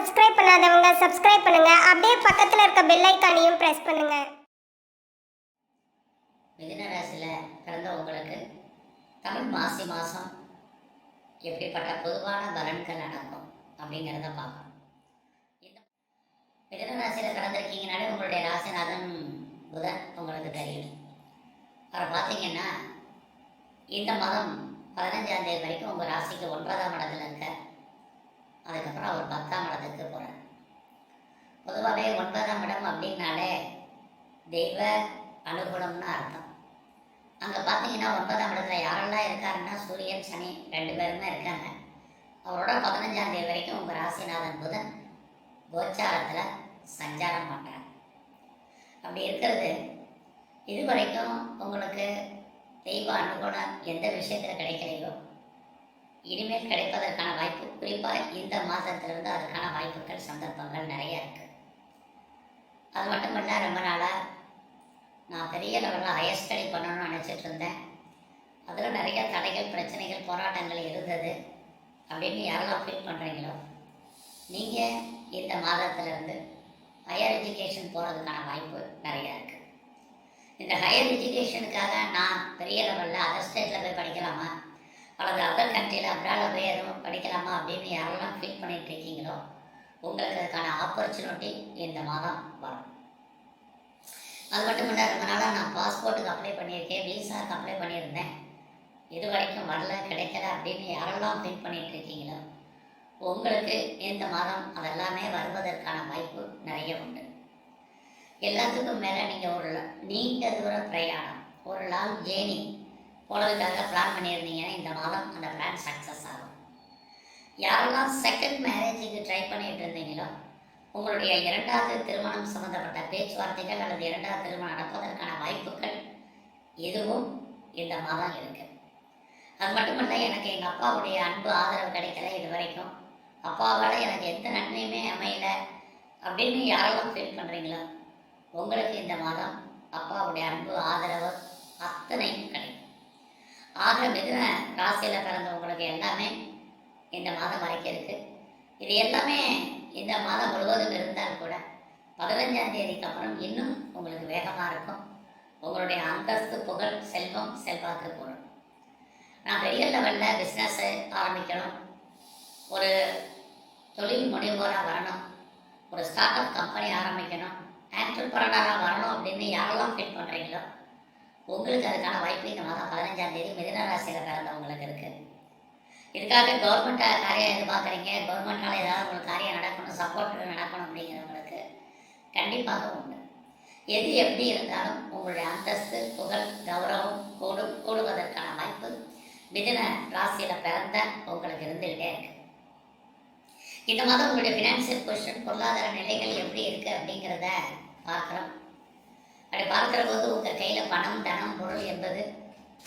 Subscribe பண்ணாதவங்க subscribe பண்ணுங்க. அப்படியே பக்கத்தில் இருக்க பெல் ஐக்கானையும் பிரஸ் பண்ணுங்க. மிதுன ராசியில் பிறந்த உங்களுக்கு தமிழ் மாசி மாதம் எப்படிப்பட்ட பொதுவான பலன்கள் நடக்கும் அப்படிங்கிறத பார்க்கணும் இந்த மிதுன ராசியில் கடந்திருக்கீங்கனாலே உங்களுடைய ராசிநாதன் புதன் உங்களுக்கு தெரியும். அப்புறம் பார்த்தீங்கன்னா இந்த மாதம் பதினஞ்சாம் தேதி வரைக்கும் உங்கள் ராசிக்கு ஒன்பதாம் இடத்துல இருக்க அதுக்கப்புறம் அவர் பத்தாம் இடத்துக்கு போகிறார் பொதுவாகவே ஒன்பதாம் இடம் அப்படின்னாலே தெய்வ அனுகூலம்னு அர்த்தம். அங்கே பார்த்தீங்கன்னா ஒன்பதாம் இடத்துல யாரெல்லாம் இருக்காருன்னா சூரியன் சனி ரெண்டு பேருமே இருக்காங்க. அவரோட பதினஞ்சாம் தேதி வரைக்கும் உங்கள் ராசிநாதன் புதன் கோச்சாரத்தில் சஞ்சாரம் பண்ணுறார் அப்படி இருக்கிறது இது வரைக்கும் உங்களுக்கு தெய்வ அனுகூலம் எந்த விஷயத்தில் கிடைக்கலையோ இனிமேல் கிடைப்பதற்கான வாய்ப்பு குறிப்பாக இந்த மாதத்திலிருந்து அதற்கான வாய்ப்புகள் சந்தர்ப்பங்கள் நிறைய இருக்குது அது மட்டும் இல்லை ரொம்ப நாளாக நான் பெரிய லெவலில் ஹையர் ஸ்டடி பண்ணணும்னு நினச்சிட்டு இருந்தேன். அதில் நிறைய தடைகள் பிரச்சனைகள் போராட்டங்கள் இருந்தது. அப்படின்னு யாரெல்லாம் ஃபீல் பண்ணுறீங்களோ நீங்கள் இந்த மாதத்திலிருந்து ஹையர் எஜுகேஷன் போகிறதுக்கான வாய்ப்பு நிறையா இருக்குது இந்த ஹையர் எஜுகேஷனுக்காக நான் பெரிய லெவலில் அதர் ஸ்டேட்டில் போய் படிக்கலாம். அல்லது அதர் கண்ட்ரியில் அப்ராடில் போய் எதுவும் படிக்கலாமா அப்படின்னு யாரெல்லாம் ஃபீல் பண்ணிட்டு இருக்கீங்களோ உங்களுக்கு அதுக்கான ஆப்பர்ச்சுனிட்டி இந்த மாதம் வரும். அது மட்டும் இல்லை ரொம்ப நாளாக நான் பாஸ்போர்ட்டுக்கு அப்ளை பண்ணியிருக்கேன் விசாவுக்கு அப்ளை பண்ணியிருந்தேன். இது வரைக்கும் வரல கிடைக்கல அப்படின்னு யாரெல்லாம் ஃபீல் பண்ணிட்டு இருக்கீங்களோ உங்களுக்கு இந்த மாதம் அதெல்லாமே வருவதற்கான வாய்ப்பு நிறைய உண்டு. எல்லாத்துக்கும் மேலே நீங்கள் ஒரு நீண்ட தூர பிரயாணம் ஒரு லாங் ஜேர்னி போகிறதுக்காக பிளான் பண்ணியிருந்தீங்கன்னா இந்த மாதம் அந்த பிளான் சக்ஸஸ் ஆகும். யாரெல்லாம் செகண்ட் மேரேஜுக்கு ட்ரை பண்ணிட்டு இருந்தீங்களோ உங்களுடைய இரண்டாவது திருமணம் சம்பந்தப்பட்ட பேச்சுவார்த்தைகள் அல்லது இரண்டாவது திருமணம் நடப்பதற்கான வாய்ப்புகள் எதுவும் இந்த மாதம் இருக்கு. அது மட்டுமல்ல எனக்கு எங்கள் அப்பாவுடைய அன்பு ஆதரவு கிடைக்கல இது வரைக்கும் அப்பாவால் எனக்கு எந்த நன்மையுமே அமையல அப்படின்னு யாரெல்லாம் ஃபீல் பண்ணுறீங்களோ உங்களுக்கு இந்த மாதம் அப்பாவுடைய அன்பு ஆதரவு அத்தனையும் கிடைக்கும். ஆக மிதுன ராசியில் பிறந்தவங்களுக்கு எல்லாமே இந்த மாதம் வரைக்கும் இருக்குது இது எல்லாமே இந்த மாதம் முழுவதும் இருந்தால் கூட பதினஞ்சாம் தேதிக்கு அப்புறம் இன்னும் உங்களுக்கு வேகமாக இருக்கும். உங்களுடைய அந்தஸ்து புகழ் செல்வம் செல்வாக்கு போகணும் நான் பெரிய லெவலில் பிஸ்னஸ்ஸு ஆரம்பிக்கணும். ஒரு தொழில் முனைவோராக வரணும். ஒரு ஸ்டார்ட் அப் கம்பெனி ஆரம்பிக்கணும் ஆண்டர்பிரனராக வரணும் அப்படின்னு யாரெல்லாம் ஃபீல் பண்ணுறீங்களோ உங்களுக்கு அதுக்கான வாய்ப்பு இந்த மாதம் பதினஞ்சாம் தேதி மிதுன ராசியில் பிறந்தவங்களுக்கு இருக்குது இதுக்காக கவர்மெண்ட் காரியம் எதிர்பார்க்குறீங்க. கவர்மெண்ட்னால ஏதாவது உங்களுக்கு காரியம் நடக்கணும் சப்போர்ட் நடக்கணும் அப்படிங்கிறவங்களுக்கு கண்டிப்பாக உண்டு. எது எப்படி இருந்தாலும் உங்களுடைய அந்தஸ்து புகழ் கௌரவம் கூடும் கூடுவதற்கான வாய்ப்பு மிதுன ராசியில் பிறந்த உங்களுக்கு இருந்துகிட்டே இருக்கு. இந்த மாதம் உங்களுடைய ஃபினான்சியல் பொசிஷன் பொருளாதார நிலைகள் எப்படி இருக்கு அப்படிங்கிறத பார்க்குறோம். அப்படி பார்க்குற போது உங்கள் கையில் பணம் தனம் பொருள் என்பது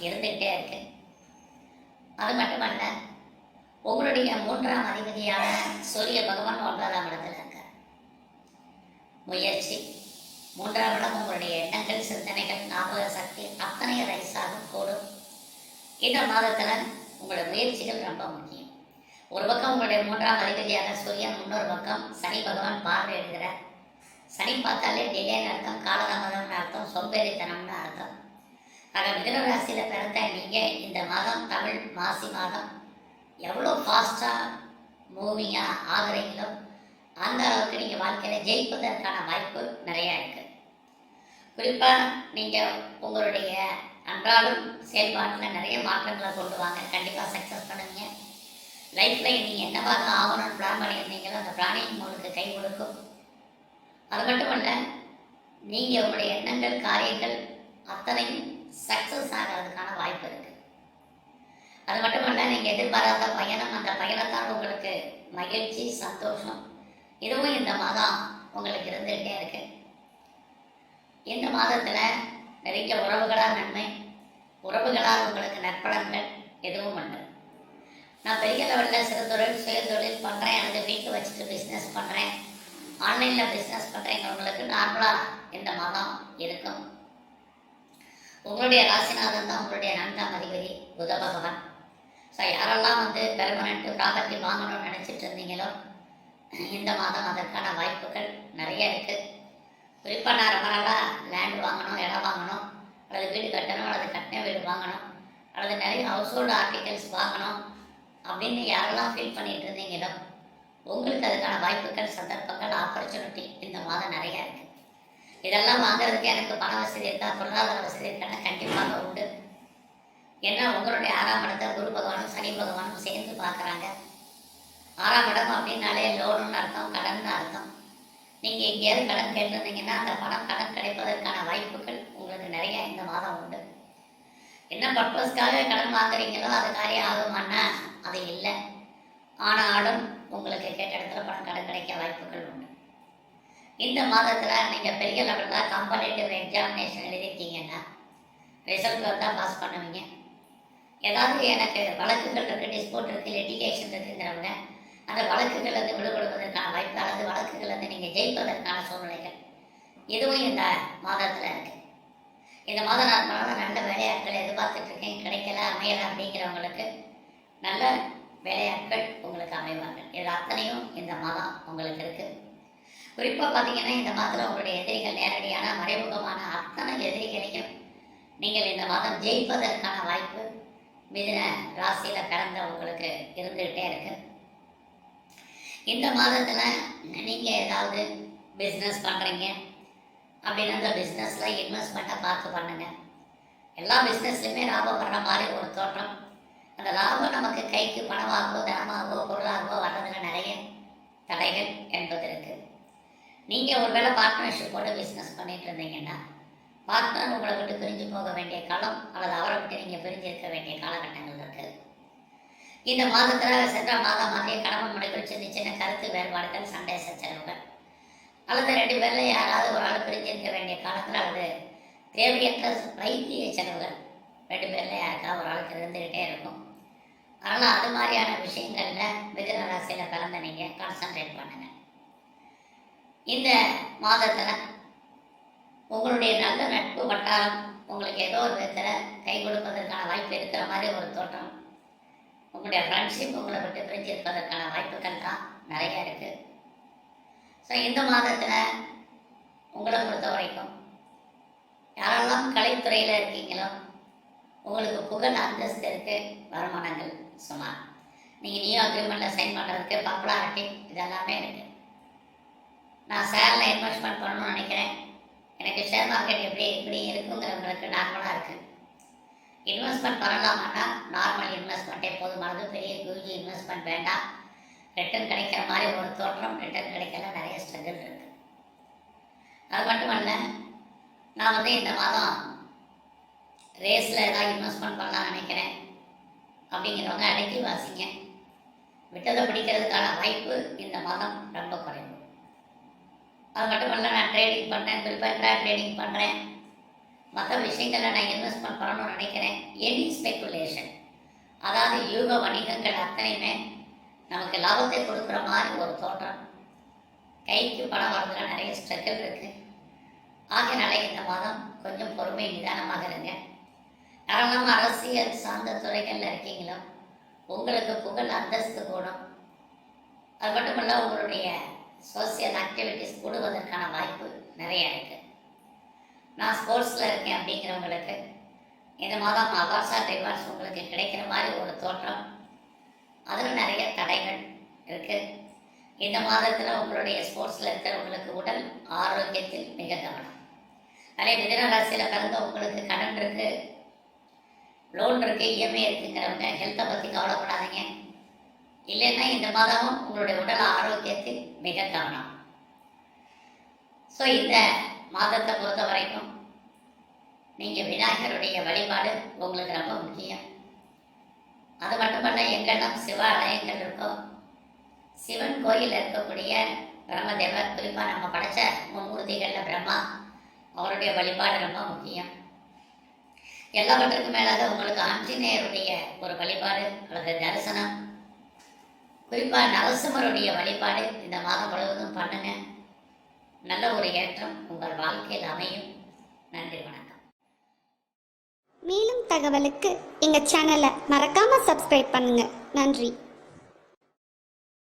இருந்துகிட்டே இருக்கு. அது மட்டுமல்ல உங்களுடைய மூன்றாம் அதிபதியான சூரிய பகவான் ஒன்பதாம் இடத்துல இருக்கார். முயற்சி மூன்றாம் இடம் உங்களுடைய எண்ணங்கள் சிந்தனைகள் ஞாபக சக்தி அத்தனை ரைஸாக கூடும். இந்த மாதத்தில் உங்களுடைய முயற்சிகள் ரொம்ப முக்கியம். ஒரு பக்கம் உங்களுடைய மூன்றாம் அதிபதியான சூரியன் இன்னொரு பக்கம் சனி பகவான் பார்வை சனி பார்த்தாலே டிலேன்னு அர்த்தம் காலதாமதம்னு அர்த்தம் சோம்பேறித்தனம்னு அர்த்தம். ஆக மிதுன ராசியில் பிறந்த நீங்கள் இந்த மாதம் தமிழ் மாசி மாதம் எவ்வளோ ஃபாஸ்ட்டாக மூவிங்காக ஆகுறீங்களோ அந்த அளவுக்கு நீங்கள் வாழ்க்கையில் ஜெயிப்பதற்கான வாய்ப்பு நிறையா இருக்குது குறிப்பாக நீங்கள் உங்களுடைய அன்றாடம் செயல்பாட்டில் நிறைய மாற்றங்களை கொண்டு வாங்க. கண்டிப்பாக சக்ஸஸ் பண்ணுவீங்க. லைஃப்பில் நீங்கள் என்னவாக ஆகணும்னு பிளான் பண்ணியிருந்தீங்களோ அந்த பிளானிங் உங்களுக்கு கை கொடுக்கும். அது மட்டுமல்ல நீங்கள் உங்களுடைய எண்ணங்கள் காரியங்கள் அத்தனையும் சக்ஸஸ் ஆகிறதுக்கான வாய்ப்பு இருக்கு. அது மட்டுமல்ல நீங்கள் எதிர்பாராத பயணம் அந்த பயணத்தால் உங்களுக்கு மகிழ்ச்சி சந்தோஷம் இதுவும் இந்த மாதம் உங்களுக்கு இருந்துகிட்டே இருக்கு. இந்த மாதத்தில் நிறைய உறவுகளால் நன்மை உறவுகளால் உங்களுக்கு நற்பலன்கள் எதுவும் உண்டு நான் பெரிய லெவலில் சிறு தொழில் சுய தொழில் பண்ணுறேன் எனக்கு வீட்டு வச்சுட்டு பிஸ்னஸ் பண்ணுறேன் ஆன்லைனில் பிஸ்னஸ் பண்ணுறவங்களுக்கு நார்மலாக இந்த மாதம் இருக்கும். உங்களுடைய ராசிநாதன் தான் உங்களுடைய நான்காம் அதிபதி புத பகவான். ஸோ யாரெல்லாம் வந்து பெர்மனண்ட் ப்ராப்பர்ட்டி வாங்கணும்னு நினச்சிட்டு இருந்தீங்களோ இந்த மாதம் அதற்கான வாய்ப்புகள் நிறைய இருக்குது குறிப்பாக நான் ரொம்ப நாளாக லேண்ட் வாங்கணும் இடம் வாங்கணும் அல்லது வீடு கட்டணும் அல்லது கட்டின வீடு வாங்கணும் அல்லது நிறைய ஹவுஸ் ஹோல்டு ஆர்டிகல்ஸ் வாங்கணும் அப்படின்னு யாரெல்லாம் ஃபீல் பண்ணிகிட்டு இருந்தீங்களோ உங்களுக்கு அதுக்கான வாய்ப்புகள் சந்தர்ப்பங்கள் ஆப்பர்ச்சுனிட்டி இந்த மாதம் நிறைய இருக்கு. இதெல்லாம் வாங்குறதுக்கு எனக்கு பண வசதி இருக்கா பொருளாதார வசதி இருக்கான்னா கண்டிப்பாக உண்டு. ஏன்னா உங்களுடைய ஆறாம் இடத்தை குரு பகவானும் சனி பகவானும் சேர்ந்து பார்க்குறாங்க. ஆறாம் இடம் அப்படின்னாலே லோனுன்னு அர்த்தம் கடன் அர்த்தம். நீங்கள் எங்கேயாவது கடன் கேட்டிருந்தீங்கன்னா அந்த பணம் கடன் கிடைப்பதற்கான வாய்ப்புகள் உங்களுக்கு நிறைய இந்த மாதம் உண்டு. என்ன பர்பஸ்க்காக கடன் வாங்குறீங்களோ அது காரியம் ஆகுமான்னா அது இல்லை. ஆனாலும் உங்களுக்கு கேட்ட இடத்துல பணம் கடன் கிடைக்க வாய்ப்புகள் உண்டு. இந்த மாதத்தில் நீங்கள் பெரிய லெவலில் காம்படேட்டிவ் எக்ஸாமினேஷன் எழுதிருக்கீங்கன்னா ரிசல்ட் வந்தால் பாஸ் பண்ணுவீங்க. ஏதாவது எனக்கு வழக்குகள் இருக்குது டிஸ்போர்ட் இருக்குது லிட்டிகேஷன் இருக்குங்கிறவங்க அந்த வழக்குகள் வந்து விடுபடுவதற்கான வாய்ப்பு அல்லது வழக்குகள் வந்து நீங்கள் ஜெயிப்பதற்கான சூழ்நிலைகள் இதுவும் இந்த மாதத்தில் இருக்குது இந்த மாதம் நான் பண்ண நல்ல வேலையாட்கள் எதிர்பார்த்துட்ருக்கேன் கிடைக்கல அமையல அப்படிங்கிறவங்களுக்கு நல்ல வேலையாட்கள் உங்களுக்கு அமைவார்கள். இது அத்தனையும் இந்த மாதம் உங்களுக்கு இருக்கு. குறிப்பாக பார்த்தீங்கன்னா இந்த மாதத்தில் உங்களுடைய எதிரிகள் நேரடியான மறைமுகமான அத்தனை எதிரிகளையும் நீங்கள் இந்த மாதம் ஜெயிப்பதற்கான வாய்ப்பு மிதின ராசியில் பிறந்த உங்களுக்கு இருந்துகிட்டே இருக்கு. இந்த மாதத்தில் நீங்கள் ஏதாவது பிஸ்னஸ் பண்ணுறீங்க அப்படின்னு அந்த பிஸ்னஸில் இன்வெஸ்ட்மெண்ட்டை பார்த்து பண்ணுங்கள் எல்லா பிஸ்னஸ்லையுமே லாபம் வர்ற மாதிரி ஒரு தோற்றம் அந்த லாபம் நமக்கு கைக்கு பணமாகவோ தனமாகவோ பொருளாகவோ வர்றதுல நிறைய தடைகள் என்பது இருக்குது நீங்கள் ஒருவேளை பார்ட்னர்ஷிப்போட பிஸ்னஸ் பண்ணிட்டு இருந்தீங்கன்னா பார்ட்னர் உங்களை விட்டு பிரிஞ்சு போக வேண்டிய காலம் அல்லது அவரை விட்டு நீங்கள் பிரிஞ்சிருக்க வேண்டிய காலகட்டங்கள் இருக்குது இந்த மாதத்தில் சென்ற மாதம் மாதிரியே கணவன் மனைவி சின்ன சின்ன கருத்து வேறுபாடுகள் சண்டை சச்சரவுகள். அல்லது ரெண்டு பேரில் யாராவது ஒரு ஆள் பிரிஞ்சிருக்க வேண்டிய காலத்தில் அல்லது தேவையற்ற வைத்திய செலவுகள் ரெண்டு பேரில் யாருக்கா ஒரு ஆளுக்கு இருந்துக்கிட்டே இருக்கும். அதனால் அது மாதிரியான விஷயங்களில் மிதுன ராசியில் பிறந்த நீங்கள் கான்சன்ட்ரேட் பண்ணுங்க. இந்த மாதத்தில் உங்களுடைய நல்ல நட்பு வட்டாரம் உங்களுக்கு ஏதோ ஒரு விதத்தில் கை கொடுப்பதற்கான வாய்ப்பு இருக்கிற மாதிரி ஒரு தோற்றம். உங்களுடைய ஃப்ரெண்ட்ஷிப் உங்களை விட்டு பிரிஞ்சு இருப்பதற்கான வாய்ப்புகள் தான் நிறைய இருக்குது ஸோ இந்த மாதத்தில் உங்களை பொறுத்த வரைக்கும் யாரெல்லாம் கலைத்துறையில் இருக்கீங்களோ உங்களுக்கு புகழ் அந்தஸ்து இருக்கு வருமானங்கள் சுமார் நீங்கள் நியூ அக்ரிமெண்ட்டில் சைன் பண்ணுறதுக்கு பாப்புலாரிட்டி இதெல்லாமே இருக்கு. நான் ஷேரில் இன்வெஸ்ட்மெண்ட் பண்ணணும்னு நினைக்கிறேன். எனக்கு ஷேர் மார்க்கெட் எப்படி எப்படி இருக்குங்கிறவங்களுக்கு நார்மலாக இருக்குது இன்வெஸ்ட்மெண்ட் பண்ணலாமான்னா நார்மல் இன்வெஸ்ட்மெண்ட்டே போதுமானது. பெரிய ஹியூஜ் இன்வெஸ்ட்மெண்ட் வேண்டாம். ரிட்டர்ன் கிடைக்கிற மாதிரி ஒரு தோற்றம் ரிட்டர்ன் கிடைக்கல நிறைய ஸ்ட்ரகிள் இருக்கு. அது மட்டும் இல்லை நான் வந்து இந்த மாதம் ரேஸில் ஏதாவது இன்வெஸ்ட்மெண்ட் பண்ணலாம்னு நினைக்கிறேன். அப்படிங்கிறவங்க அடக்கி வாசிங்க. விட்டதை பிடிக்கிறதுக்கான வாய்ப்பு இந்த மாதம் ரொம்ப குறைவு. அது மட்டும் இல்லை நான் ட்ரேடிங் பண்ணுறேன் ப்ரிப்பேர் ட்ரேடிங் பண்ணுறேன் மற்ற விஷயங்களில் நான் இன்வெஸ்ட்மெண்ட் பண்ணணும்னு நினைக்கிறேன். எனி ஸ்பெக்குலேஷன் அதாவது யூக வணிகங்கள் அத்தனையுமே நமக்கு லாபத்தை கொடுக்குற மாதிரி ஒரு தோற்றம். கைக்கு பணம் வரதுல நிறைய ஸ்ட்ரகிள் இருக்குது ஆகையினால இந்த மாதம் கொஞ்சம் பொறுமை நிதானமாக இருங்க. காரணம் அரசியல் சார்ந்த துறைகளில் இருக்கீங்களோ? உங்களுக்கு புகழ் அந்தஸ்து கூடும். அது மட்டுமல்ல உங்களுடைய சோசியல் ஆக்டிவிட்டிஸ் கூடுவதற்கான வாய்ப்பு நிறைய இருக்கு. நான் ஸ்போர்ட்ஸில் இருக்கேன் அப்படிங்கிறவங்களுக்கு இந்த மாதம் அவார்ட்ஸ் ஆர் ரிவார்ட்ஸ் உங்களுக்கு கிடைக்கிற மாதிரி ஒரு தோற்றம். அதில் நிறைய தடைகள் இருக்கு. இந்த மாதத்தில் உங்களுடைய ஸ்போர்ட்ஸில் இருக்கிறவங்களுக்கு உடல் ஆரோக்கியத்தில் மிக கவனம். அதே மிதன ராசியில் பிறந்த உங்களுக்கு கடன் இருக்குது லோன் இருக்கு இஎம்ஐ இருக்குங்கிறவங்க ஹெல்த்தை பற்றி கவலைப்படாதீங்க. இல்லைன்னா இந்த மாதமும் உங்களுடைய உடல் ஆரோக்கியத்தில் மிக கவனம். ஸோ இந்த மாதத்தை பொறுத்த வரைக்கும் நீங்கள் விநாயகருடைய வழிபாடு உங்களுக்கு ரொம்ப முக்கியம். அது மட்டுமல்ல எங்கெல்லாம் சிவாலயங்கள் இருக்கோ சிவன் கோயில் இருக்கக்கூடிய பிரம்மதேவர் குறிப்பாக நம்ம படைச்ச மும்மூர்த்திகளில் பிரம்மா அவருடைய வழிபாடு ரொம்ப முக்கியம். எல்லாவற்றுக்கும் மேலாக உங்களுக்கு ஆஞ்சநேயருடைய ஒரு வழிபாடு அல்லது தரிசனம். குறிப்பாக நரசிம்மருடைய வழிபாடு இந்த மாதம் முழுவதும் பண்ணுங்க. நல்ல ஒரு ஏற்றம் உங்கள் வாழ்க்கையில் அமையும். நன்றி வணக்கம். மேலும் தகவலுக்கு எங்கள் சேனலை மறக்காமல் சப்ஸ்கிரைப் பண்ணுங்கள் நன்றி.